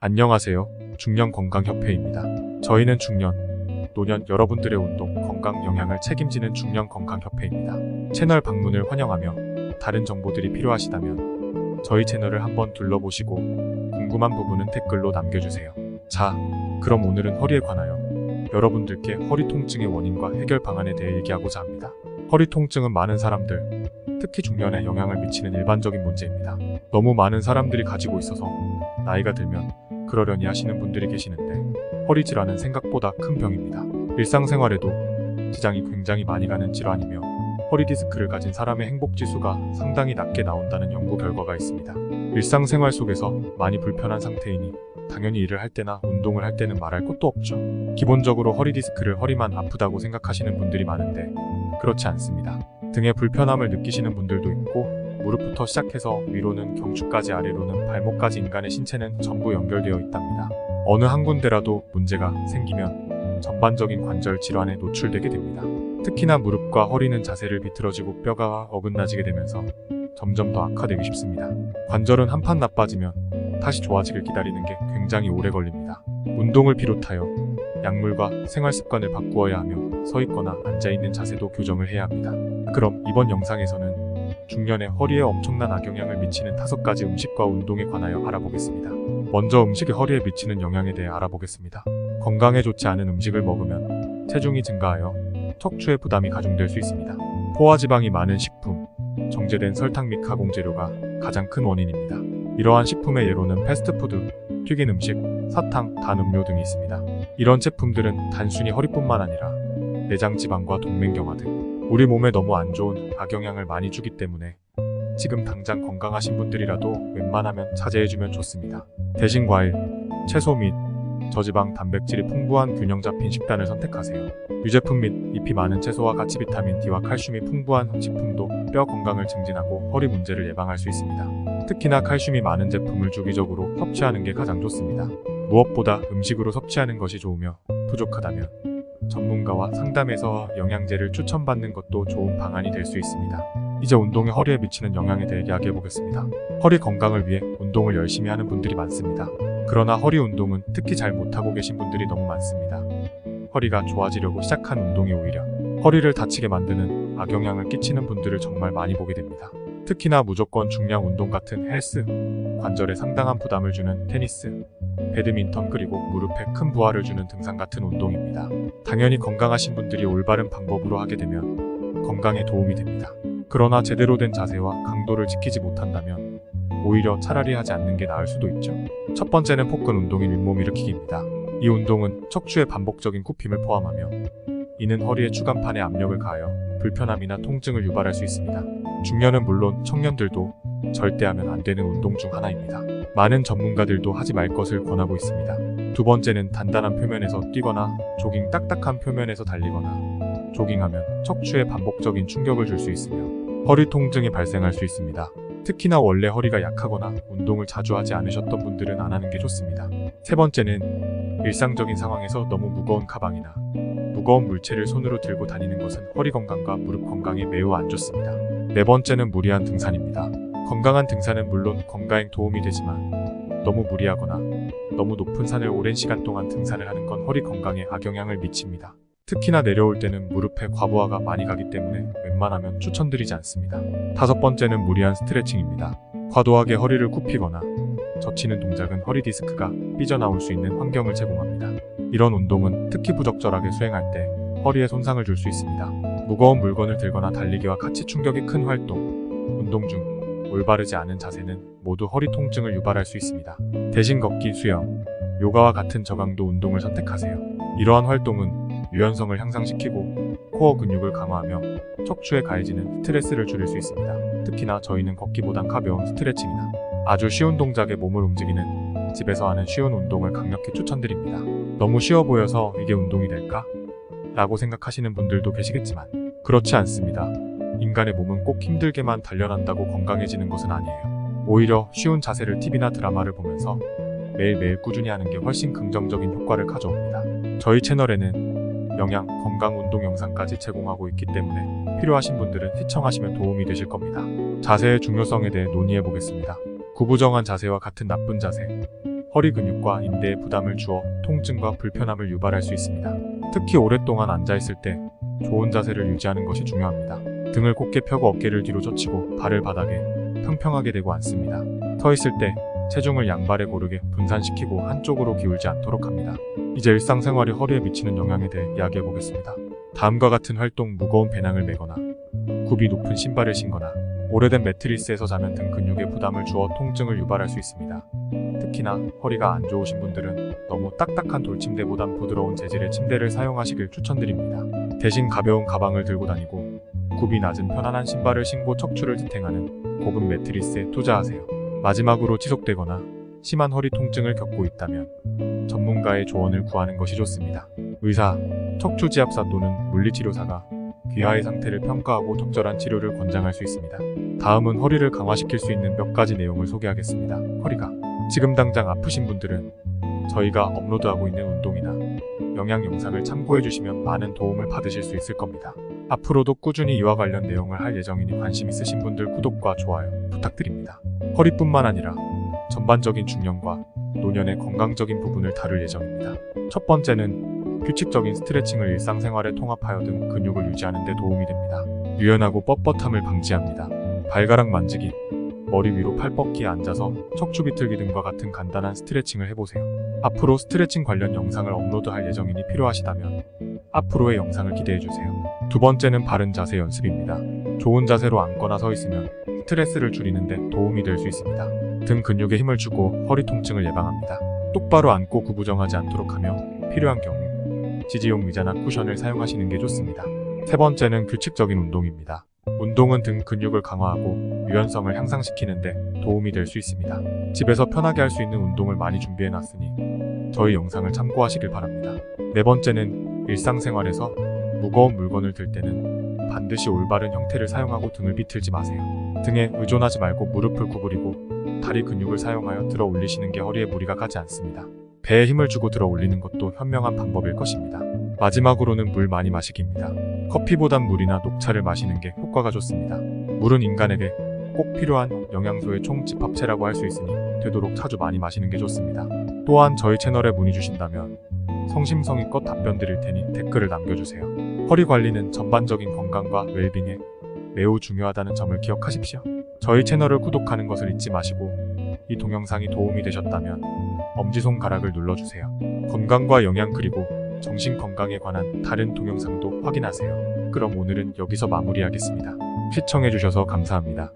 안녕하세요. 중년 건강협회입니다. 저희는 중년, 노년 여러분들의 운동, 건강 영향을 책임지는 중년 건강협회입니다. 채널 방문을 환영하며 다른 정보들이 필요하시다면 저희 채널을 한번 둘러보시고 궁금한 부분은 댓글로 남겨주세요. 자, 그럼 오늘은 허리에 관하여 여러분들께 허리 통증의 원인과 해결 방안에 대해 얘기하고자 합니다. 허리 통증은 많은 사람들, 특히 중년에 영향을 미치는 일반적인 문제입니다. 너무 많은 사람들이 가지고 있어서 나이가 들면 그러려니 하시는 분들이 계시는데 허리 질환은 생각보다 큰 병입니다. 일상생활에도 지장이 굉장히 많이 가는 질환이며 허리 디스크를 가진 사람의 행복 지수가 상당히 낮게 나온다는 연구 결과가 있습니다. 일상생활 속에서 많이 불편한 상태이니 당연히 일을 할 때나 운동을 할 때는 말할 것도 없죠. 기본적으로 허리 디스크를 허리만 아프다고 생각하시는 분들이 많은데 그렇지 않습니다. 등에 불편함을 느끼시는 분들도 있고 무릎부터 시작해서 위로는 경추까지 아래로는 발목까지 인간의 신체는 전부 연결되어 있답니다. 어느 한 군데라도 문제가 생기면 전반적인 관절 질환에 노출되게 됩니다. 특히나 무릎과 허리는 자세를 비틀어지고 뼈가 어긋나지게 되면서 점점 더 악화되기 쉽습니다. 관절은 한판 나빠지면 다시 좋아지길 기다리는 게 굉장히 오래 걸립니다. 운동을 비롯하여 약물과 생활 습관을 바꾸어야 하며 서 있거나 앉아 있는 자세도 교정을 해야 합니다. 그럼 이번 영상에서는 중년의 허리에 엄청난 악영향을 미치는 다섯 가지 음식과 운동에 관하여 알아보겠습니다. 먼저 음식이 허리에 미치는 영향에 대해 알아보겠습니다. 건강에 좋지 않은 음식을 먹으면 체중이 증가하여 척추에 부담이 가중될 수 있습니다. 포화지방이 많은 식품, 정제된 설탕 및 가공 재료가 가장 큰 원인입니다. 이러한 식품의 예로는 패스트푸드, 튀긴 음식, 사탕, 단 음료 등이 있습니다. 이런 제품들은 단순히 허리뿐만 아니라 내장 지방과 동맥경화 등 우리 몸에 너무 안 좋은 악영향을 많이 주기 때문에 지금 당장 건강하신 분들이라도 웬만하면 자제해주면 좋습니다. 대신 과일, 채소 및 저지방 단백질이 풍부한 균형 잡힌 식단을 선택하세요. 유제품 및 잎이 많은 채소와 같이 비타민 D와 칼슘이 풍부한 식품도 뼈 건강을 증진하고 허리 문제를 예방할 수 있습니다. 특히나 칼슘이 많은 제품을 주기적으로 섭취하는 게 가장 좋습니다. 무엇보다 음식으로 섭취하는 것이 좋으며 부족하다면 전문가와 상담해서 영양제를 추천받는 것도 좋은 방안이 될 수 있습니다. 이제 운동이 허리에 미치는 영향에 대해 이야기해 보겠습니다. 허리 건강을 위해 운동을 열심히 하는 분들이 많습니다. 그러나 허리 운동은 특히 잘 못하고 계신 분들이 너무 많습니다. 허리가 좋아지려고 시작한 운동이 오히려 허리를 다치게 만드는 악영향을 끼치는 분들을 정말 많이 보게 됩니다. 특히나 무조건 중량 운동 같은 헬스, 관절에 상당한 부담을 주는 테니스, 배드민턴 그리고 무릎에 큰 부하를 주는 등산 같은 운동입니다. 당연히 건강하신 분들이 올바른 방법으로 하게 되면 건강에 도움이 됩니다. 그러나 제대로 된 자세와 강도를 지키지 못한다면 오히려 차라리 하지 않는 게 나을 수도 있죠. 첫 번째는 복근 운동인 윗몸 일으키기입니다. 이 운동은 척추의 반복적인 굽힘을 포함하며 이는 허리의 추간판에 압력을 가하여 불편함이나 통증을 유발할 수 있습니다. 중년은 물론 청년들도 절대 하면 안 되는 운동 중 하나입니다. 많은 전문가들도 하지 말 것을 권하고 있습니다. 두 번째는 단단한 표면에서 뛰거나 조깅 딱딱한 표면에서 달리거나 조깅하면 척추에 반복적인 충격을 줄 수 있으며 허리 통증이 발생할 수 있습니다. 특히나 원래 허리가 약하거나 운동을 자주 하지 않으셨던 분들은 안 하는 게 좋습니다. 세 번째는 일상적인 상황에서 너무 무거운 가방이나 무거운 물체를 손으로 들고 다니는 것은 허리 건강과 무릎 건강에 매우 안 좋습니다. 네 번째는 무리한 등산입니다. 건강한 등산은 물론 건강에 도움이 되지만 너무 무리하거나 너무 높은 산을 오랜 시간 동안 등산을 하는 건 허리 건강에 악영향을 미칩니다. 특히나 내려올 때는 무릎에 과부하가 많이 가기 때문에 웬만하면 추천드리지 않습니다. 다섯 번째는 무리한 스트레칭입니다. 과도하게 허리를 굽히거나 젖히는 동작은 허리 디스크가 삐져나올 수 있는 환경을 제공합니다. 이런 운동은 특히 부적절하게 수행할 때 허리에 손상을 줄 수 있습니다. 무거운 물건을 들거나 달리기와 같이 충격이 큰 활동, 운동 중 올바르지 않은 자세는 모두 허리 통증을 유발할 수 있습니다. 대신 걷기, 수영, 요가와 같은 저강도 운동을 선택하세요. 이러한 활동은 유연성을 향상시키고 코어 근육을 강화하며 척추에 가해지는 스트레스를 줄일 수 있습니다. 특히나 저희는 걷기보단 가벼운 스트레칭이나 아주 쉬운 동작에 몸을 움직이는 집에서 하는 쉬운 운동을 강력히 추천드립니다. 너무 쉬워 보여서 이게 운동이 될까? 라고 생각하시는 분들도 계시겠지만 그렇지 않습니다. 인간의 몸은 꼭 힘들게만 단련한다고 건강해지는 것은 아니에요. 오히려 쉬운 자세를 TV나 드라마를 보면서 매일매일 꾸준히 하는 게 훨씬 긍정적인 효과를 가져옵니다. 저희 채널에는 영양, 건강, 운동 영상까지 제공하고 있기 때문에 필요하신 분들은 시청하시면 도움이 되실 겁니다. 자세의 중요성에 대해 논의해 보겠습니다. 구부정한 자세와 같은 나쁜 자세, 허리 근육과 인대에 부담을 주어 통증과 불편함을 유발할 수 있습니다. 특히 오랫동안 앉아있을 때 좋은 자세를 유지하는 것이 중요합니다. 등을 곧게 펴고 어깨를 뒤로 젖히고 발을 바닥에 평평하게 대고 앉습니다. 서 있을 때 체중을 양발에 고르게 분산시키고 한쪽으로 기울지 않도록 합니다. 이제 일상생활이 허리에 미치는 영향에 대해 이야기해 보겠습니다. 다음과 같은 활동 무거운 배낭을 메거나 굽이 높은 신발을 신거나 오래된 매트리스에서 자면 등 근육에 부담을 주어 통증을 유발할 수 있습니다. 특히나 허리가 안 좋으신 분들은 너무 딱딱한 돌침대보단 부드러운 재질의 침대를 사용하시길 추천드립니다. 대신 가벼운 가방을 들고 다니고 굽이 낮은 편안한 신발을 신고 척추를 지탱하는 고급 매트리스에 투자하세요. 마지막으로 지속되거나 심한 허리 통증을 겪고 있다면 전문가의 조언을 구하는 것이 좋습니다. 의사, 척추지압사 또는 물리치료사가 귀하의 상태를 평가하고 적절한 치료를 권장할 수 있습니다. 다음은 허리를 강화시킬 수 있는 몇 가지 내용을 소개하겠습니다. 허리가 지금 당장 아프신 분들은 저희가 업로드하고 있는 운동이나 영양 영상을 참고해 주시면 많은 도움을 받으실 수 있을 겁니다. 앞으로도 꾸준히 이와 관련 내용을 할 예정이니 관심 있으신 분들 구독과 좋아요 부탁드립니다. 허리뿐만 아니라 전반적인 중년과 노년의 건강적인 부분을 다룰 예정입니다. 첫 번째는 규칙적인 스트레칭을 일상생활에 통합하여 등 근육을 유지하는 데 도움이 됩니다. 유연하고 뻣뻣함을 방지합니다. 발가락 만지기, 머리 위로 팔 뻗기에 앉아서 척추 비틀기 등과 같은 간단한 스트레칭을 해보세요. 앞으로 스트레칭 관련 영상을 업로드할 예정이니 필요하시다면 앞으로의 영상을 기대해주세요. 두 번째는 바른 자세 연습입니다. 좋은 자세로 앉거나 서 있으면 스트레스를 줄이는데 도움이 될 수 있습니다. 등 근육에 힘을 주고 허리 통증을 예방합니다. 똑바로 앉고 구부정하지 않도록 하며 필요한 경우 지지용 의자나 쿠션을 사용하시는 게 좋습니다. 세 번째는 규칙적인 운동입니다. 운동은 등 근육을 강화하고 유연성을 향상시키는데 도움이 될 수 있습니다. 집에서 편하게 할 수 있는 운동을 많이 준비해 놨으니 저희 영상을 참고하시길 바랍니다. 네 번째는 일상생활에서 무거운 물건을 들 때는 반드시 올바른 형태를 사용하고 등을 비틀지 마세요. 등에 의존하지 말고 무릎을 구부리고 다리 근육을 사용하여 들어 올리시는 게 허리에 무리가 가지 않습니다. 배에 힘을 주고 들어 올리는 것도 현명한 방법일 것입니다. 마지막으로는 물 많이 마시기입니다. 커피보단 물이나 녹차를 마시는 게 효과가 좋습니다. 물은 인간에게 꼭 필요한 영양소의 총집합체라고 할 수 있으니 되도록 자주 많이 마시는 게 좋습니다. 또한 저희 채널에 문의 주신다면 성심성의껏 답변 드릴 테니 댓글을 남겨주세요. 허리 관리는 전반적인 건강과 웰빙에 매우 중요하다는 점을 기억하십시오. 저희 채널을 구독하는 것을 잊지 마시고 이 동영상이 도움이 되셨다면 엄지손가락을 눌러주세요. 건강과 영양 그리고 정신 건강에 관한 다른 동영상도 확인하세요. 그럼 오늘은 여기서 마무리하겠습니다. 시청해주셔서 감사합니다.